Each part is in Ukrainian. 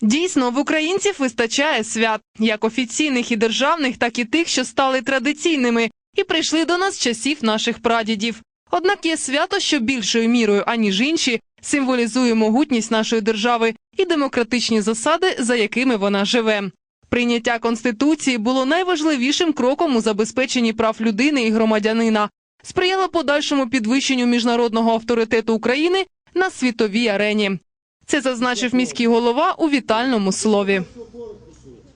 Дійсно, в українців вистачає свят, як офіційних і державних, так і тих, що стали традиційними і прийшли до нас часів наших прадідів. Однак є свято, що більшою мірою, аніж інші, символізує могутність нашої держави і демократичні засади, за якими вона живе. Прийняття конституції було найважливішим кроком у забезпеченні прав людини і громадянина, сприяло подальшому підвищенню міжнародного авторитету України на світовій арені. Це зазначив міський голова у вітальному слові.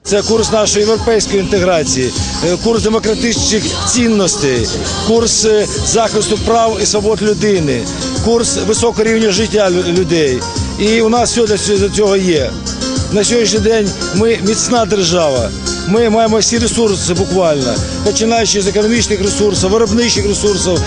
Це курс нашої європейської інтеграції, е, курс демократичних цінностей, курс е, захисту прав і свобод людини, курс високого рівня життя людей. І у нас все для цього є. На сьогоднішній день ми міцна держава. Ми маємо всі ресурси буквально, починаючи з економічних ресурсів, виробничих ресурсів,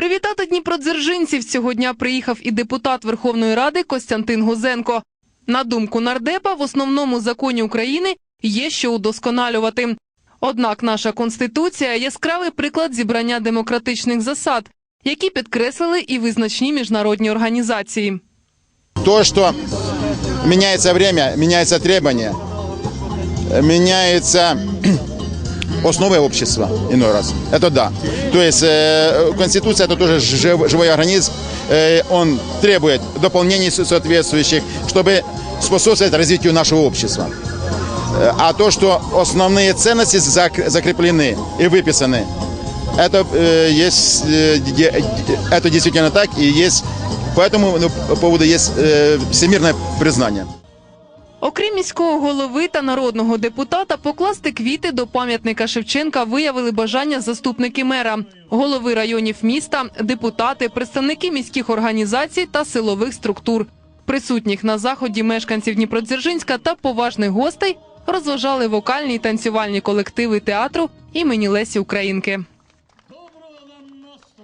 Привітати дніпродзержинців цього дня приїхав і депутат Верховної Ради Костянтин Гузенко. На думку нардепа, в основному законі України є що удосконалювати. Однак наша конституція яскравий приклад зібрання демократичних засад, які підкреслили і визначні міжнародні організації. То, что меняется время, меняются требования, меняются основы общества иной раз. Это да. То есть э, Конституция это тоже жив- живой организм. Э, он требует дополнений со- соответствующих, чтобы способствовать развитию нашего общества. Э, А то, что основные ценности зак- закреплены и выписаны, это э, есть, э, это действительно так и есть. По этому ну, поводу есть э, всемирное признание. Окрім міського голови та народного депутата, покласти квіти до пам'ятника Шевченка виявили бажання заступники мера, голови районів міста, депутати, представники міських організацій та силових структур. Присутніх на заході мешканців Дніпродзержинська та поважних гостей розважали вокальні й танцювальні колективи театру імені Лесі Українки.